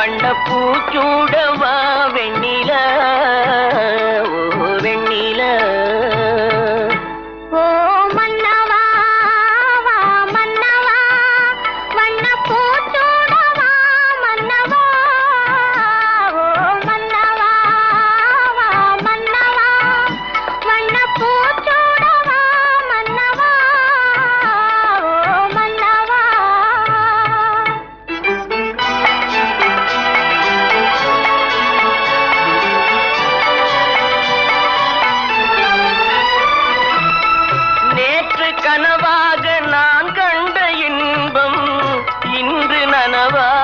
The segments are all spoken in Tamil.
வண்ண பூச்சூடவா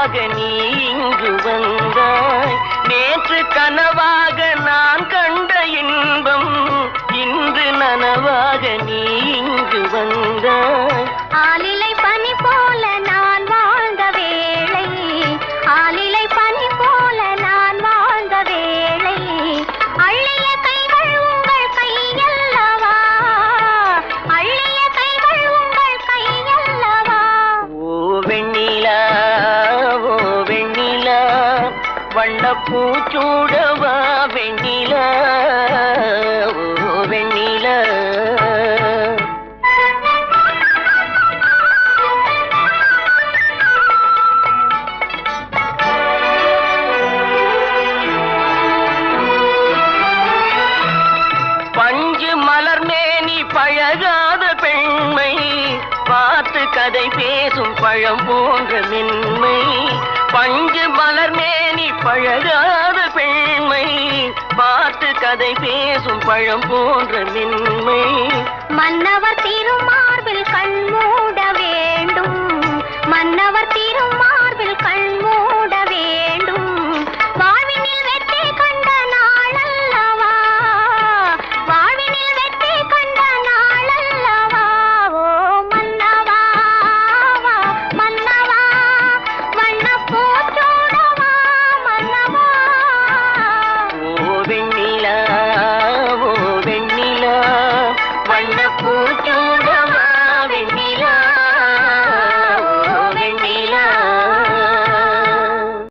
கனவாக நீ இங்கு வந்தாய். நேற்று கனவாக நான் கண்ட இன்பம் இன்று நனவாக நீ இங்கு வந்தாய். ஆலி வண்ணப்பூ சூடவா வெண்ணில? ஓ வெண்ணிலா. பஞ்சு மலர் மேனி பழகாத பெண்மை பார்த்து கதை பேசும் பழம் போன்ற மென்மை. பஞ்சு மலர்மேனி பழகாத பெண்மை. பார்த்து கதை பேசும் பழம் போன்ற மென்மை. மன்னவர் திருமார்பில் கண்மூ